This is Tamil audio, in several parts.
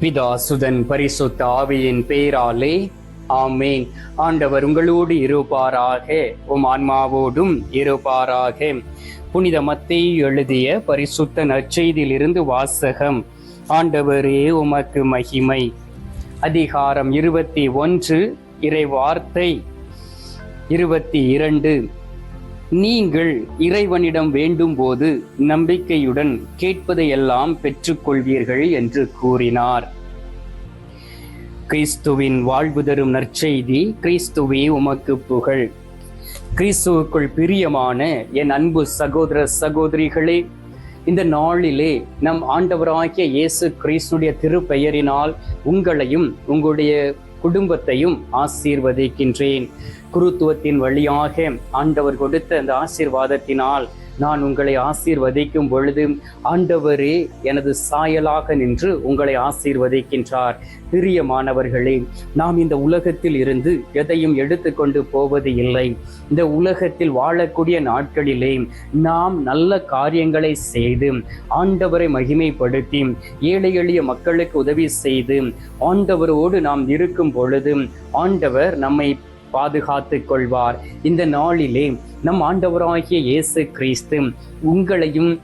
பிதா சுதன் பரிசுத்த ஆவியின் பெயராலே ஆமேன். ஆண்டவர் உங்களோடு இருப்பாராக உம் ஆன்மாவோடும் இருப்பாராக. புனித மத்தை எழுதிய பரிசுத்த நற்செய்தியிலிருந்து வாசகம் ஆண்டவரே உமக்கு மகிமை. அதிகாரம் இருபத்தி ஒன்று இறை வார்த்தை இருபத்தி இரண்டு. நீங்கள் இறைவனிடம் வேண்டும் போது நம்பிக்கையுடன் கேட்பதையெல்லாம் பெற்றுக்கொள்வீர்கள் என்று கூறினார். கிறிஸ்துவின் வாழ்வு தரும் நற்செய்தி கிறிஸ்துவே உமக்கு புகழ். கிறிஸ்துவுக்குள் பிரியமான என் அன்பு சகோதர சகோதரிகளே இந்த நாளிலே நம் ஆண்டவராகிய இயேசு கிறிஸ்துடைய திருப்பெயரினால் உங்களையும் உங்களுடைய குடும்பத்தையும் ஆசீர்வதிக்கின்றேன். குருத்துவத்தின் வழியாக ஆண்டவர் கொடுத்த அந்த ஆசீர்வாதத்தினால் நான் உங்களை ஆசீர்வதிக்கும் பொழுது ஆண்டவரே எனது சாயலாக நின்று உங்களை ஆசீர்வதிக்கின்றார். பிரியமானவர்களே நாம் இந்த உலகத்தில் இருந்து எதையும் எடுத்துக்கொண்டு போவது இல்லை. இந்த உலகத்தில் வாழக்கூடிய நாட்களிலே நாம் நல்ல காரியங்களை செய்து ஆண்டவரை மகிமைப்படுத்தி ஏழை எளிய மக்களுக்கு உதவி செய்து ஆண்டவரோடு நாம் இருக்கும் பொழுது ஆண்டவர் நம்மை பாதுகாத்துக் கொள்வார். இந்த நாளிலே நம் ஆண்டவராகிய இயேசு கிறிஸ்து உங்களையும்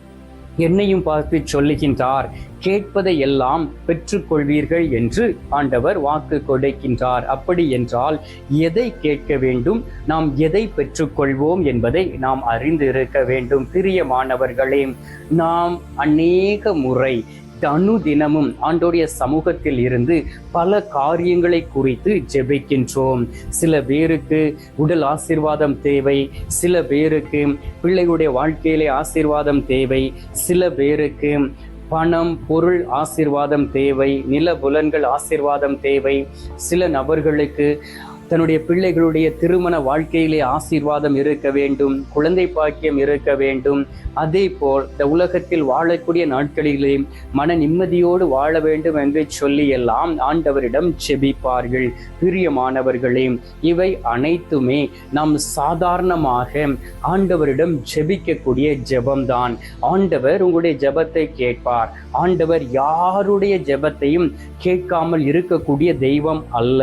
என்னையும் பார்த்து சொல்லுகின்றார். கேட்பதை எல்லாம் பெற்றுக்கொள்வீர்கள் என்று ஆண்டவர் வாக்கு கொடுக்கின்றார். அப்படி என்றால் எதை கேட்க வேண்டும்? நாம் எதை பெற்றுக்கொள்வோம் என்பதை நாம் அறிந்து இருக்க வேண்டும். பிரியமானவர்களே நாம் அநேக முறை அனு தினமும் ஆண்டோடைய சமூகத்தில் இருந்து பல காரியங்களை குறித்து ஜெபிக்கின்றோம். சில பேருக்கு உடல் ஆசீர்வாதம் தேவை சில பேருக்கு பிள்ளைகளுடைய வாழ்க்கையிலே ஆசீர்வாதம் தேவை சில பேருக்கு பணம் பொருள் ஆசீர்வாதம் தேவை நில புலன்கள் ஆசீர்வாதம் தேவை சில நபர்களுக்கு தன்னுடைய பிள்ளைகளுடைய திருமண வாழ்க்கையிலே ஆசீர்வாதம் இருக்க வேண்டும் குழந்தை பாக்கியம் இருக்க வேண்டும். அதே போல் இந்த உலகத்தில் வாழக்கூடிய நாட்களிலே மன நிம்மதியோடு வாழ வேண்டும் என்று சொல்லி எல்லாம் ஆண்டவரிடம் செபிப்பார்கள் பிரியமானவர்களே இவை அனைத்துமே நாம் சாதாரணமாக ஆண்டவரிடம் ஜெபிக்கக்கூடிய ஜெபம்தான். ஆண்டவர் உங்களுடைய ஜெபத்தை கேட்பார். ஆண்டவர் யாருடைய ஜெபத்தையும் கேட்காமல் இருக்கக்கூடிய தெய்வம் அல்ல.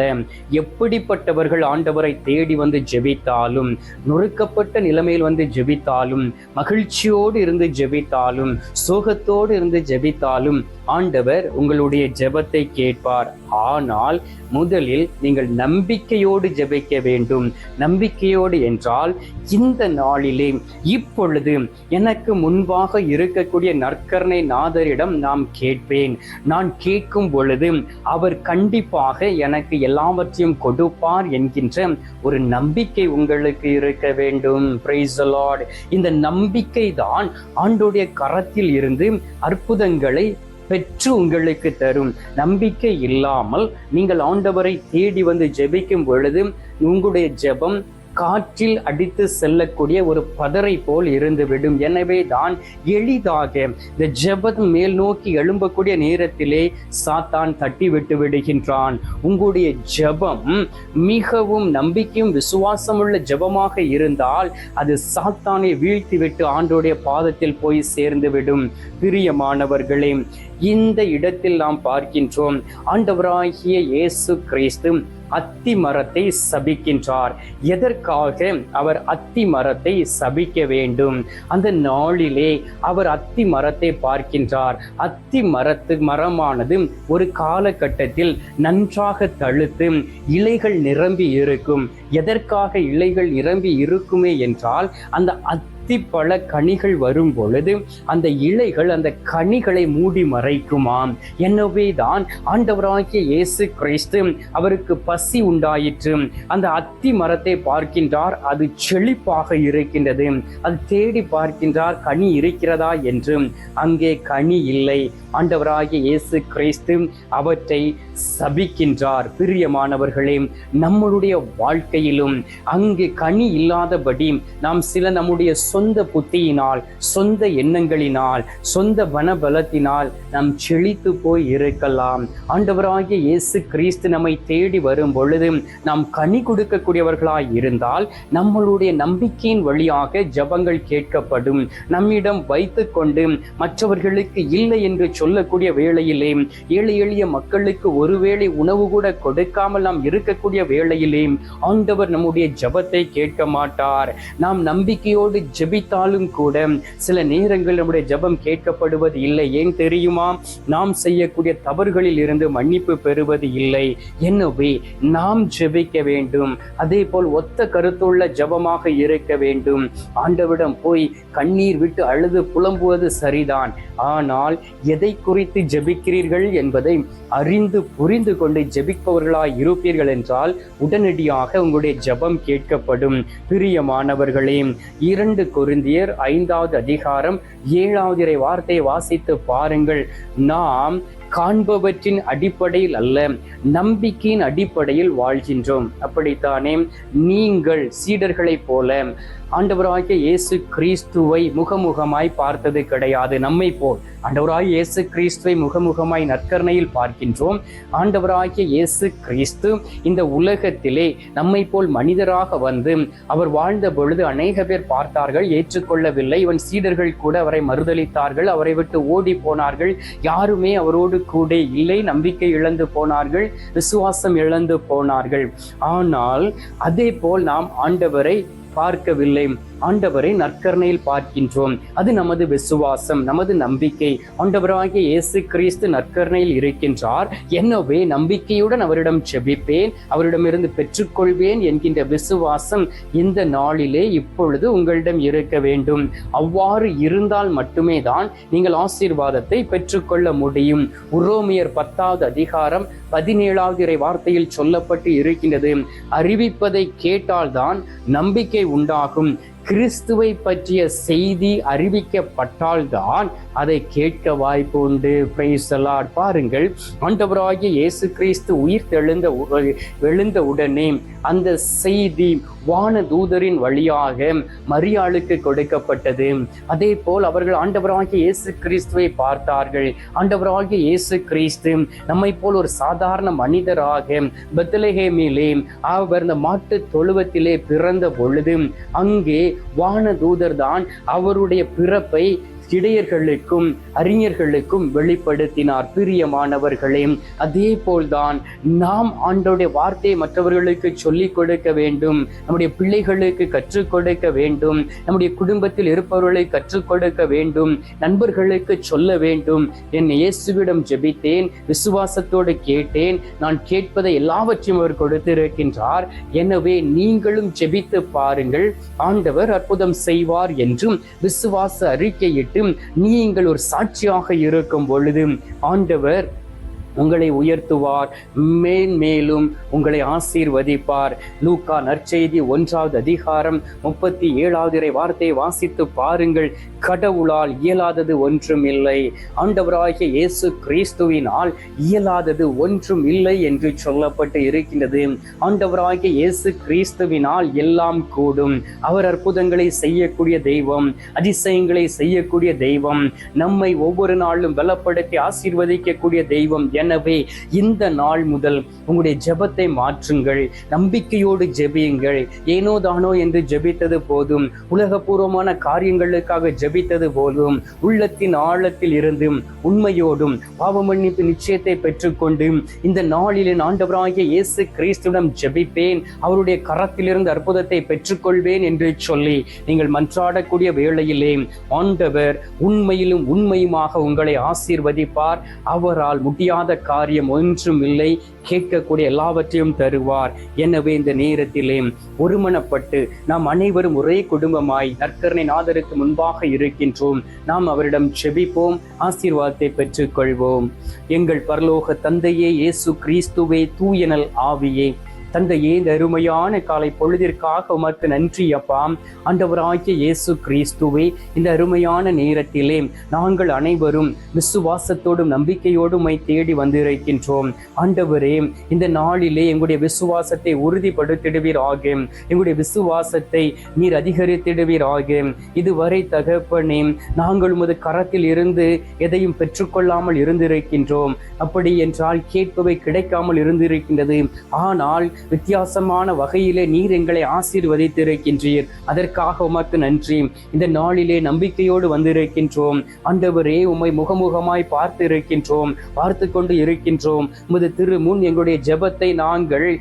எப்படிப்பட்ட நொறுக்கப்பட்டவர்கள் ஆண்டவரை தேடி வந்து ஜெபித்தாலும் நொறுக்கப்பட்ட நிலைமையில் வந்து ஜெபித்தாலும் மகிழ்ச்சியோடு இருந்து ஜெபித்தாலும் சோகத்தோடு இருந்து ஜெபித்தாலும் ஆண்டவர் உங்களுடைய ஜெபத்தை கேட்பார். ஆனால் முதலில் நீங்கள் நம்பிக்கையோடு ஜெபிக்க வேண்டும். நம்பிக்கையோடு என்றால் இந்த நாளிலே இப்பொழுது எனக்கு முன்பாக இருக்கக்கூடிய நற்கரணை நாதரிடம் நாம் கேட்பேன். நான் கேட்கும் பொழுது அவர் கண்டிப்பாக எனக்கு எல்லாவற்றையும் கொடுப்பார் என்கின்ற ஒரு நம்பிக்கை உங்களுக்கு இருக்க வேண்டும். பிரைஸ் லார்ட் இந்த நம்பிக்கை தான் ஆண்டோடைய கரத்தில் இருந்து அற்புதங்களை பெற்று உங்களுக்கு தரும். நம்பிக்கை இல்லாமல் நீங்கள் ஆண்டவரை தேடி வந்து ஜெபிக்கும் பொழுது உங்களுடைய ஜெபம் காற்றில் அடித்து செல்லக்கூடிய ஒரு பதரை போல் இருந்துவிடும் எனவே தான் எளிதாக இந்த ஜெபம் மேல் நோக்கி எழும்பக்கூடிய நேரத்திலே சாத்தான் தட்டி விட்டு விடுகின்றான். உங்களுடைய ஜெபம் மிகவும் நம்பிக்கையும் விசுவாசமுள்ள ஜெபமாக இருந்தால் அது சாத்தானை வீழ்த்திவிட்டு ஆண்டோடைய பாதத்தில் போய் சேர்ந்துவிடும் பிரியமானவர்களே இந்த இடத்தில் நாம் பார்க்கின்றோம் ஆண்டவராகிய இயேசு கிறிஸ்து அத்தி மரத்தை சபிக்கின்றார். எதற்காக அவர் அத்தி மரத்தை சபிக்க வேண்டும்? அந்த நாளிலே அவர் அத்தி மரத்தை பார்க்கின்றார். அத்தி மரத்து மரமானது ஒரு காலகட்டத்தில் நன்றாக தழுத்து இலைகள் நிரம்பி இருக்கும். எதற்காக இலைகள் நிரம்பி இருக்குமே என்றால் அந்த அத்திப்பழ கனிகள் வரும் பொழுது அந்த இலைகள் அந்த கனிகளை மூடி மறைக்குமாம். எனவே தான் ஆண்டவராகிய இயேசு கிறிஸ்து அவருக்கு பசி உண்டாயிற்று. அந்த அத்தி மரத்தை பார்க்கின்றார் அது செழிப்பாக இருக்கின்றது. அது தேடி பார்க்கின்றார் கனி இருக்கிறதா என்று. அங்கே கனி இல்லை. ஆண்டவராகிய இயேசு கிறிஸ்து அவற்றை சபிக்கின்றார். பிரியமானவர்களே நம்மளுடைய வாழ்க்கையிலும் அங்கு கனி இல்லாதபடி நாம் சில நம்முடைய சொந்த சொந்த புத்தியினால் சொந்த எண்ணங்களினால் சொந்த பலத்தினால் நாம் செழித்து போய் இருக்கலாம். ஆண்டவராகிய இயேசு கிறிஸ்து நம்மை தேடி வரும் பொழுது நாம் கனி கொடுக்கக்கூடியவர்களாய் இருந்தால் நம்மளுடைய நம்பிக்கையின் வழியாக ஜபங்கள் கேட்கப்படும். நம்மிடம் வைத்து கொண்டு மற்றவர்களுக்கு இல்லை என்று சொல்லக்கூடிய வேளையிலே ஏழை எளிய மக்களுக்கு ஒருவேளை உணவு கூட கொடுக்காமல் நாம் இருக்கக்கூடிய வேளையிலே ஆண்டவர் நம்முடைய ஜபத்தை கேட்க மாட்டார். நாம் நம்பிக்கையோடு ஜெபித்தாலும் கூட சில நேரங்கள் நம்முடைய ஜபம் கேட்கப்படுவது இல்லை. ஏன் தெரியுமா? நாம் செய்யக்கூடிய தவறுகளில் இருந்து மன்னிப்பு பெறுவது இல்லை. எனவே நாம் ஜெபிக்க வேண்டும். அதே போல் ஒத்த கருத்துள்ள ஜபமாக இருக்க வேண்டும். ஆண்டவிடம் போய் கண்ணீர் விட்டு அழுது புலம்புவது சரிதான். ஆனால் எதை குறித்து ஜெபிக்கிறீர்கள் என்பதை அறிந்து புரிந்து கொண்டு ஜெபிப்பவர்களாய் இருப்பீர்கள் என்றால் உடனடியாக உங்களுடைய ஜெபம் கேட்கப்படும். பிரியமானவர்களே இரண்டு கொருந்தியர் ஐந்தாவது அதிகாரம் ஏழாவது இறை வார்த்தையை வாசித்து பாருங்கள். நாம் காண்பவற்றின் அடிப்படையில் அல்ல நம்பிக்கையின் அடிப்படையில் வாழ்கின்றோம். அப்படித்தானே? நீங்கள் சீடர்களைப் போல. ஆண்டவராகிய இயேசு கிறிஸ்துவை முகமுகமாய் பார்த்தது கிடையாது. நம்மை போல். ஆண்டவராகிய இயேசு கிறிஸ்துவை முகமுகமாய் நற்கரணையில் பார்க்கின்றோம். ஆண்டவராகிய இயேசு கிறிஸ்து இந்த உலகத்திலே நம்மை போல் மனிதராக வந்து அவர் வாழ்ந்த பொழுது அநேக பேர் பார்த்தார்கள் ஏற்றுக்கொள்ளவில்லை. இவன் சீடர்கள் கூட அவரை மறுதளித்தார்கள் அவரை விட்டு ஓடி போனார்கள். யாருமே அவரோடு கூட இல்லை நம்பிக்கை இழந்து போனார்கள் விசுவாசம் இழந்து போனார்கள். ஆனால் அதே போல் நாம் ஆண்டவரை பார்க்கவில்லை. ஆண்டவரை நற்கரணையில் பார்க்கின்றோம். அது நமது விசுவாசம் நமது நம்பிக்கை. ஆண்டவராகிய இயேசு கிறிஸ்து நற்கரணையில் இருக்கின்றார். என்னவே நம்பிக்கையுடன் அவரிடம் செபிப்பேன் அவரிடமிருந்து பெற்றுக்கொள்வேன் என்கின்ற விசுவாசம் இந்த நாளிலே இப்பொழுது உங்களிடம் இருக்க வேண்டும். அவ்வாறு இருந்தால் மட்டுமே தான் நீங்கள் ஆசீர்வாதத்தை பெற்றுக்கொள்ள முடியும். உரோமியர் பத்தாவது அதிகாரம் பதினேழாவது இறை வார்த்தையில் சொல்லப்பட்டு இருக்கின்றது. அறிவிப்பதை கேட்டால்தான் நம்பிக்கை உண்டாகும். கிறிஸ்துவை பற்றிய செய்தி அறிவிக்கப்பட்டால்தான் அதை கேட்க வாய்ப்பு உண்டு. பிரைசலாட் பாருங்கள் ஆண்டவராகிய இயேசு கிறிஸ்து உயிர் தெழுந்த எழுந்த உடனே அந்த செய்தி வான தூதரின் வழியாக மரியாளுக்கு கொடுக்கப்பட்டது. அதே போல் அவர்கள் ஆண்டவராகிய இயேசு கிறிஸ்துவை பார்த்தார்கள். ஆண்டவராகிய இயேசு கிறிஸ்து நம்மை போல் ஒரு சாதாரண மனிதராக பெத்தலஹேமிலே அவர் இந்த மாட்டு தொழுவத்திலே பிறந்த பொழுது அங்கே வான தூதர் தான் அவருடைய பிறப்பை இடையர்களுக்கும் அறிஞர்களுக்கும் வெளிப்படுத்தினார் பிரியமானவர்களே. அதே போல்தான் நாம் ஆண்டோடைய வார்த்தையை மற்றவர்களுக்கு சொல்லிக் கொடுக்க வேண்டும். நம்முடைய பிள்ளைகளுக்கு கற்றுக் கொடுக்க வேண்டும். நம்முடைய குடும்பத்தில் இருப்பவர்களை கற்றுக் கொடுக்க வேண்டும். நண்பர்களுக்கு சொல்ல வேண்டும். என் இயேசுவிடம் ஜெபித்தேன் விசுவாசத்தோடு கேட்டேன். நான் கேட்பதை எல்லாவற்றையும் அவர் கொடுத்திருக்கின்றார். எனவே நீங்களும் ஜெபித்து பாருங்கள். ஆண்டவர் அற்புதம் செய்வார் என்றும் விசுவாச அறிக்கையிட்டு நீங்கள் ஒரு சாட்சியாக இருக்கும் பொழுது ஆண்டவர் உங்களை உயர்த்துவார் மேன்மேலும் உங்களை ஆசீர்வதிப்பார். லூக்கா நற்செய்தி ஒன்றாவது அதிகாரம் முப்பத்தி ஏழாவது வார்த்தையை வாசித்து பாருங்கள். கடவுளால் இயலாதது ஒன்றும் இல்லை. ஆண்டவராகிய இயேசு கிறிஸ்துவினால் இயலாதது ஒன்றும் இல்லை என்று சொல்லப்பட்டு இருக்கின்றது. ஆண்டவராகிய இயேசு கிறிஸ்துவினால் எல்லாம் கூடும். அவர் அற்புதங்களை செய்யக்கூடிய தெய்வம் அதிசயங்களை செய்யக்கூடிய தெய்வம் நம்மை ஒவ்வொரு நாளும் பலப்படுத்தி ஆசீர்வதிக்கக்கூடிய தெய்வம் எனவே இந்த நாள் முதல் உங்களுடைய ஜெபத்தை மாற்றுங்கள். நம்பிக்கையோடு ஜெபியுங்கள். ஏனோ தானோ என்று ஜெபித்தது போதும். உலகபூர்வமான காரியங்களுக்காக ஜெபித்தது போதும். உள்ளத்தின் ஆழத்தில் இருந்து உண்மையோடும் பாவ மன்னிப்பு நிச்சயத்தை பெற்றுக்கொண்டு இந்த நாளில் ஆண்டவராகிய இயேசு கிறிஸ்துவிடம் ஜெபிப்பேன். அவருடைய கரத்திலிருந்து அற்புதத்தை பெற்றுக்கொள்வேன் என்று சொல்லி நீங்கள் மன்றாடக்கூடிய வேளையிலே ஆண்டவர் உண்மையிலும் உண்மையுமாக உங்களை ஆசீர்வதிப்பார். அவரால் முடியாத காரியம் ஒன்றும் இல்லை. கேட்கக்கூடிய எல்லாவற்றையும் தருவார். எனவே இந்த நேரத்திலே ஒருமனப்பட்டு நாம் அனைவரும் ஒரே குடும்பமாய் நற்கரணை நாதருக்கு முன்பாக இருக்கின்றோம். நாம் அவரிடம் செபிப்போம் ஆசீர்வாதத்தை பெற்றுக்கொள்வோம். எங்கள் பரலோக தந்தையே இயேசு கிறிஸ்துவே தூயனல் ஆவியே. தந்தையே இந்த அருமையான காலை பொழுதிற்காக உமக்கு நன்றி அப்பா. ஆண்டவராகிய இயேசு கிறிஸ்துவே இந்த அருமையான நேரத்திலே நாங்கள் அனைவரும் விசுவாசத்தோடும் நம்பிக்கையோடும் தேடி வந்திருக்கின்றோம். ஆண்டவரே இந்த நாளிலே எங்களுடைய விசுவாசத்தை உறுதிப்படுத்திடுவீராக. எங்களுடைய விசுவாசத்தை நீர் அதிகரித்திடுவீராக. இதுவரை தகப்பனே நாங்கள் உமது கரத்தில் இருந்து எதையும் பெற்றுக்கொள்ளாமல் இருந்திருக்கின்றோம். அப்படி என்றால் கேட்பவை கிடைக்காமல் இருந்திருக்கின்றது. ஆனால் வித்தியாசமான வகையிலே நீர் எங்களை ஆசீர்வதித்திருக்கின்றீர். அதற்காக உமக்கு நன்றி. இந்த நாளிலே நம்பிக்கையோடு வந்திருக்கின்றோம். ஆண்டவரே உம்மை முகமுகமாய் பார்த்து இருக்கின்றோம் பார்த்து கொண்டு இருக்கின்றோம். உமது திரு முன் எங்களுடைய ஜெபத்தை நாங்கள்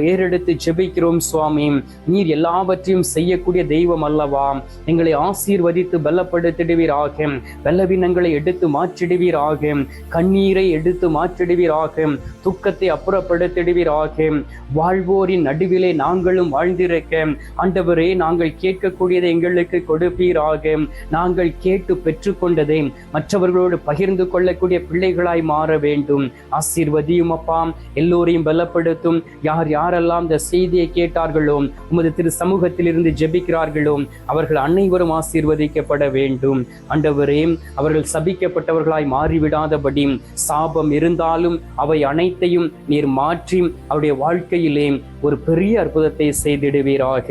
ஏறெடுத்து ஜெபிக்கிறோம் சுவாமி. நீர் எல்லாவற்றையும் செய்யக்கூடிய தெய்வம் அல்லவா? எங்களை ஆசீர்வதித்து பலப்படுத்திடுவீராக. பலவீனங்களை எடுத்து மாற்றிடுவீராக. கண்ணீரை எடுத்து மாற்றிடுவீராக. துக்கத்தை அப்புறப்படுத்திடுவீராக. வாழ்வோரின் நடுவிலே நாங்களும் வாழ்ந்திருக்க. ஆண்டவரே நாங்கள் கேட்கக்கூடியதை எங்களுக்கு கொடுப்பீராக. நாங்கள் கேட்டு பெற்றுக்கொண்டதை மற்றவர்களோடு பகிர்ந்து கொள்ளக்கூடிய பிள்ளைகளாய் மாற வேண்டும். ஆசீர்வதியும் அப்பா. எல்லோரையும் பலப்படுத்தும். யார் யாரெல்லாம் இந்த செய்தியை கேட்டார்களோ உமது திரு சமூகத்தில் இருந்து ஜெபிக்கிறார்களோ அவர்கள் அனைவரும் ஆசீர்வதிக்கப்பட வேண்டும். ஆண்டவரே அவர்கள் சபிக்கப்பட்டவர்களாய் மாறிவிடாதபடி சாபம் இருந்தாலும் அவை அனைத்தையும் நீர் மாற்றி அவருடைய வாழ்க்கையை வாழ்க்கையிலே ஒரு பெரிய அற்புதத்தை செய்திடுவீராக.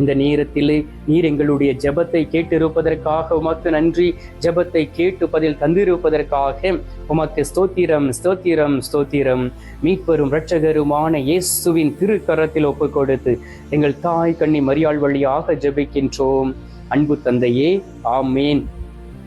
இந்த நேரத்திலே நீர் எங்களுடைய ஜபத்தை கேட்டிருப்பதற்காக உமக்கு நன்றி. ஜபத்தை கேட்டு பதில் தந்திருப்பதற்காக உமக்கு ஸ்தோத்திரம் ஸ்தோத்திரம் ஸ்தோத்திரம். மீட்பெரும் இரட்சகருமான இயேசுவின் திருக்கரத்தில் ஒப்பு கொடுத்து எங்கள் தாய் கண்ணி மரியாள் வழியாக ஜபிக்கின்றோம். அன்பு தந்தையே ஆமேன்.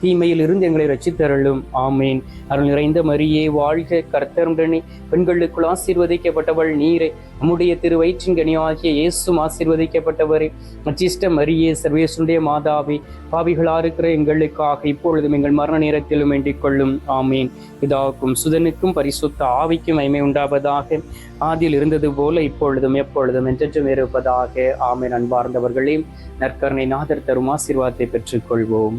தீமையில் இருந்து எங்களை ரச்சித்தருளும் ஆமேன். அருள் நிறைந்த மரியே வாழ்க கர்த்தருடனே. பெண்களுக்குள் ஆசீர்வதிக்கப்பட்டவள் நீரே. நம்முடைய திரு ஆகிய இயேசும் ஆசீர்வதிக்கப்பட்டவரே. மச்சிஷ்ட மரியே சர்வேசுடைய மாதாவே பாவிகளா இருக்கிற எங்களுக்காக இப்பொழுதும் எங்கள் மரண நேரத்திலும் வேண்டிக் கொள்ளும். ஆமேன். பிதாவுக்கும் சுதனுக்கும் பரிசுத்த ஆவிக்கும் மைமை உண்டாவதாக. ஆதியில் இருந்தது போல இப்பொழுதும் எப்பொழுதும் என்றென்றும் இருப்பதாக. ஆமேன். அன்பார்ந்தவர்களே நற்கருணை நாதர் தரும் ஆசீர்வாதத்தை பெற்றுக்கொள்வோம்.